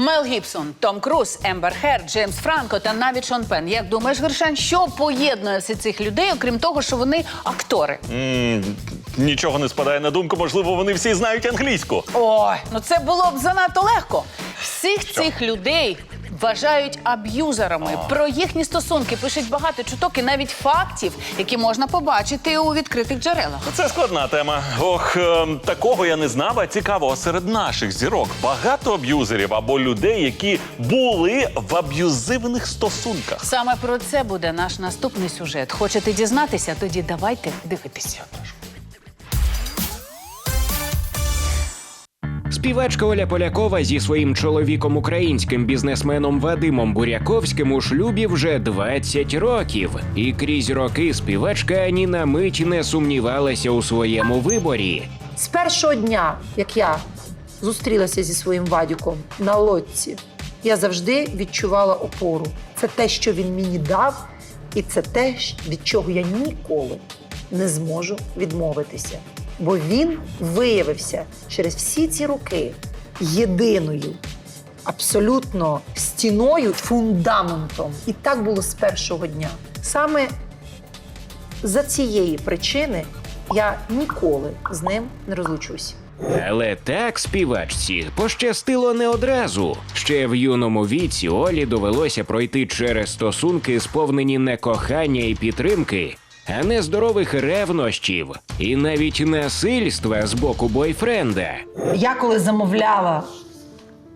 Мел Гібсон, Том Круз, Ембер Хер, Джеймс Франко та навіть Шон Пен. Як думаєш, Гершан, що поєднує всі цих людей, окрім того, що вони актори? М, Нічого не спадає на думку, можливо, вони всі знають англійську. Ой, ну це було б занадто легко. Всіх цих людей вважають аб'юзерами. Про їхні стосунки пишуть багато чуток і навіть фактів, які можна побачити у відкритих джерелах. Це складна тема. Ох, ем, такого я не знав, а цікаво, а серед наших зірок багато аб'юзерів або людей, які були в аб'юзивних стосунках. Саме про це буде наш наступний сюжет. Хочете дізнатися? Тоді давайте дивитися. Співачка Оля Полякова зі своїм чоловіком українським бізнесменом Вадимом Буряковським у шлюбі вже 20 років. І крізь роки співачка ані на мить не сумнівалася у своєму виборі. З першого дня, як я зустрілася зі своїм Вадюком на лодці, я завжди відчувала опору. Це те, що він мені дав, і це те, від чого я ніколи не зможу відмовитися. Бо він виявився через всі ці роки єдиною, абсолютно стіною, фундаментом. І так було з першого дня. Саме за цієї причини я ніколи з ним не розлучусь. Але так співачці пощастило не одразу. Ще в юному віці Олі довелося пройти через стосунки, сповнені не кохання і підтримки, а не здорових ревнощів і навіть насильства з боку бойфренда. Я коли замовляла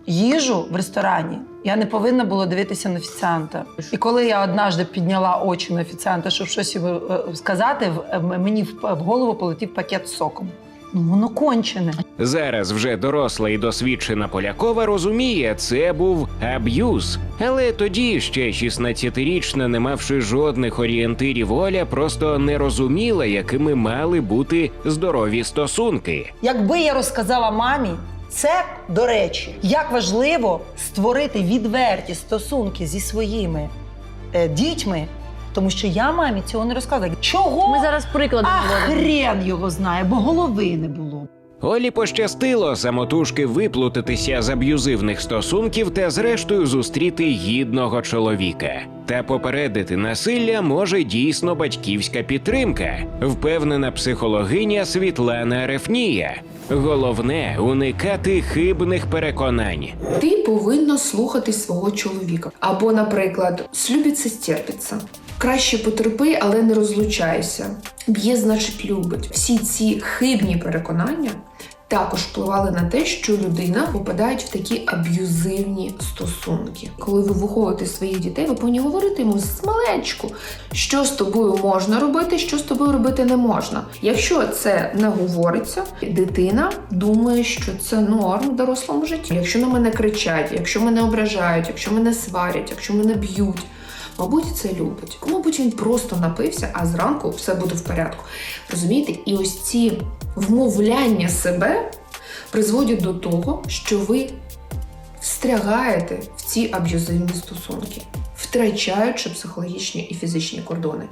їжу в ресторані, я не повинна була дивитися на офіціанта. І коли я однажды підняла очі на офіціанта, щоб щось йому е, сказати, е, мені в голову полетів пакет з соком. Ну воно кончене. Зараз вже доросла і досвідчена Полякова розуміє, це був аб'юз. Але тоді ще 16-річна, не мавши жодних орієнтирів, Оля просто не розуміла, якими мали бути здорові стосунки. Якби я розказала мамі, це до речі, як важливо створити відверті стосунки зі своїми е, дітьми, тому що я мамі цього не розказала. Чого? Ми зараз приклади а хрен його знає, бо голови не було. Олі пощастило самотужки виплутатися з аб'юзивних стосунків та зрештою зустріти гідного чоловіка. Та попередити насилля може дійсно батьківська підтримка, впевнена психологиня Світлана Арефнія. Головне уникати хибних переконань. Ти повинна слухати свого чоловіка. Або, наприклад, слюбиться, стерпиться. Краще потерпи, але не розлучайся. Б'є, значить, любить. Всі ці хибні переконання також впливали на те, що людина попадає в такі аб'юзивні стосунки. Коли ви виховуєте своїх дітей, ви повинні говорити йому з малечку, що з тобою можна робити, що з тобою робити не можна. Якщо це не говориться, дитина думає, що це норм в дорослому житті. Якщо на мене кричать, якщо мене ображають, якщо мене сварять, якщо мене б'ють. Мабуть, це любить. Мабуть, він просто напився, а зранку все буде в порядку. Розумієте? І ось ці вмовляння себе призводять до того, що ви встрягаєте в ці аб'юзивні стосунки, втрачаючи психологічні і фізичні кордони.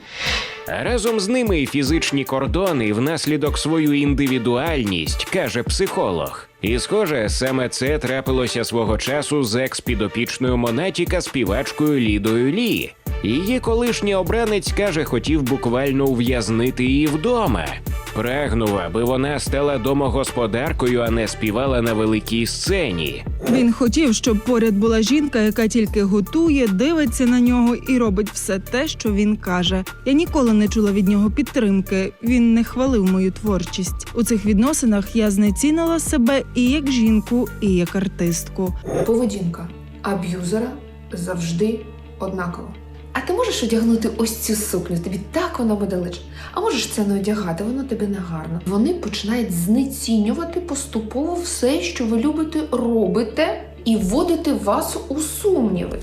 Разом з ними і фізичні кордони внаслідок свою індивідуальність, каже психолог. І схоже, саме це трапилося свого часу з екс-підопічною Монатіка співачкою Лідою Лі. Її колишній обранець каже, хотів буквально ув'язнити її вдома. Прагнув, аби вона стала домогосподаркою, а не співала на великій сцені. Він хотів, щоб поряд була жінка, яка тільки готує, дивиться на нього і робить все те, що він каже. Я ніколи не чула від нього підтримки. Він не хвалив мою творчість. У цих відносинах я знецінила себе і як жінку, і як артистку. Поведінка аб'юзера завжди однакова. А ти можеш одягнути ось цю сукню? Тобі так вона буде личить. А можеш це не одягати, воно тобі не гарно. Вони починають знецінювати поступово все, що ви любите, робите, і вводити вас у сумніви.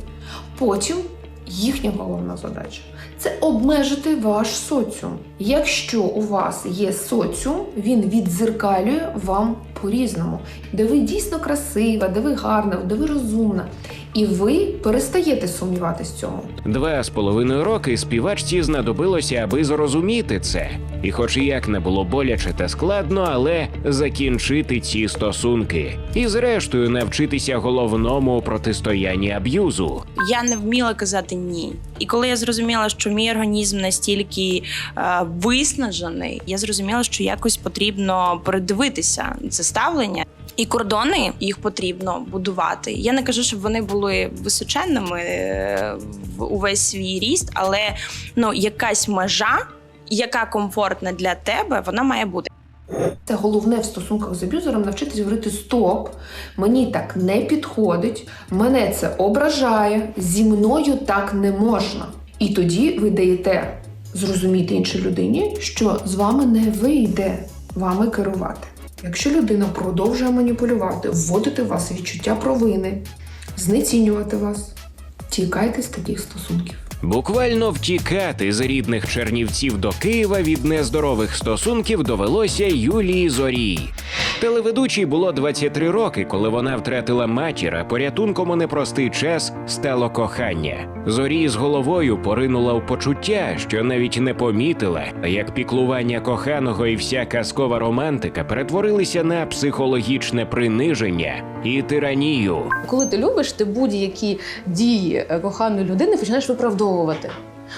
Потім їхня головна задача це обмежити ваш соціум. Якщо у вас є соціум, він віддзеркалює вам по-різному, де ви дійсно красива, де ви гарна, де ви розумна. І ви перестаєте сумніватися в цьому. Два з половиною роки співачці знадобилося, аби зрозуміти це. І, хоч і як не було боляче та складно, але закінчити ці стосунки і, зрештою, навчитися головному протистоянні аб'юзу. я не вміла казати ні. І коли я зрозуміла, що мій організм настільки е, виснажений, я зрозуміла, що якось потрібно передивитися це ставлення. І кордони їх потрібно будувати. Я не кажу, щоб вони були височенними е, увесь свій ріст, але ну якась межа, яка комфортна для тебе, вона має бути. Це головне в стосунках з аб'юзером навчитись говорити стоп, мені так не підходить, мене це ображає, зі мною так не можна. І тоді ви даєте зрозуміти іншій людині, що з вами не вийде вами керувати. Якщо людина продовжує маніпулювати, вводити в вас відчуття провини, знецінювати вас, тікайте з таких стосунків. Буквально втікати з рідних Чернівців до Києва від нездорових стосунків довелося Юлії Зорій. Телеведучій було 23 роки, коли вона втратила матір, порятунком у непростий час стало кохання. Зорій з головою поринула в почуття, що навіть не помітила, як піклування коханого і вся казкова романтика перетворилися на психологічне приниження і тиранію. Коли ти любиш, ти будь-які дії е, коханої людини починаєш виправдовувати.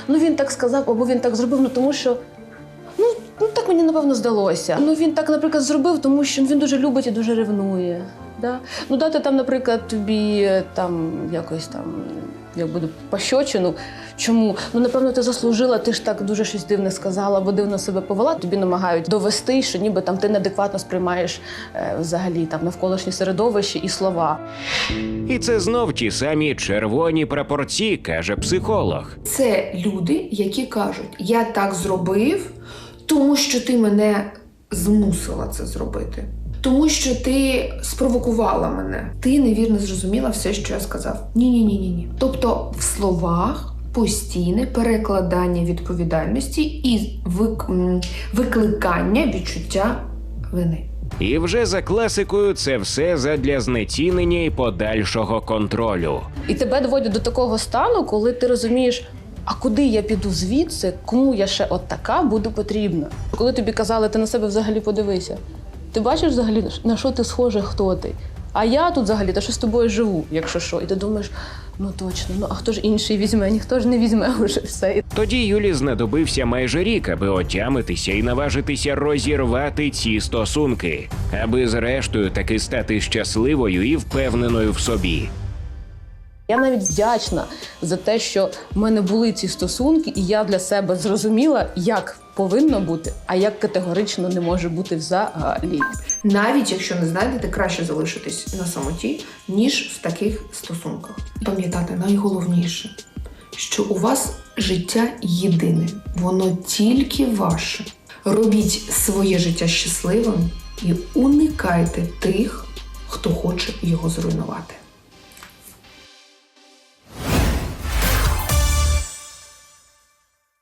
Ну він так сказав, або він так зробив, ну тому що. Мені напевно здалося. Ну він так, наприклад, зробив, тому що він дуже любить і дуже ревнує. Да? Ну дати там, наприклад, тобі е, там якось там, як буде пощочину. Чому? Ну напевно, ти заслужила, ти ж так дуже щось дивне сказала, або дивно себе повела. Тобі намагають довести, що ніби там ти неадекватно сприймаєш е, взагалі там навколишнє середовище і слова. І це знов ті самі червоні прапорці, каже психолог. Це люди, які кажуть: я так зробив, тому що ти мене змусила це зробити. Тому що ти спровокувала мене. Ти невірно зрозуміла все, що я сказав. Ні, ні, ні, ні, ні. Тобто в словах постійне перекладання відповідальності і вик- викликання відчуття вини. І вже за класикою це все задля знецінення і подальшого контролю. І тебе доводять до такого стану, коли ти розумієш, а куди я піду звідси, кому я ще от така буду потрібна. Коли тобі казали, ти на себе взагалі подивися. Ти бачиш взагалі, на що ти схожий, хто ти? А я тут взагалі, та що з тобою живу, якщо що. І ти думаєш, ну точно, ну а хто ж інший візьме? Ніхто ж не візьме вже все. Тоді Юлі знадобився майже рік, аби отямитися і наважитися розірвати ці стосунки, аби зрештою таки стати щасливою і впевненою в собі. Я навіть вдячна за те, що в мене були ці стосунки, і я для себе зрозуміла, як повинно бути, а як категорично не може бути взагалі. Навіть якщо не знайдете, краще залишитись на самоті, ніж в таких стосунках. Пам'ятати найголовніше, що у вас життя єдине, воно тільки ваше. Робіть своє життя щасливим і уникайте тих, хто хоче його зруйнувати.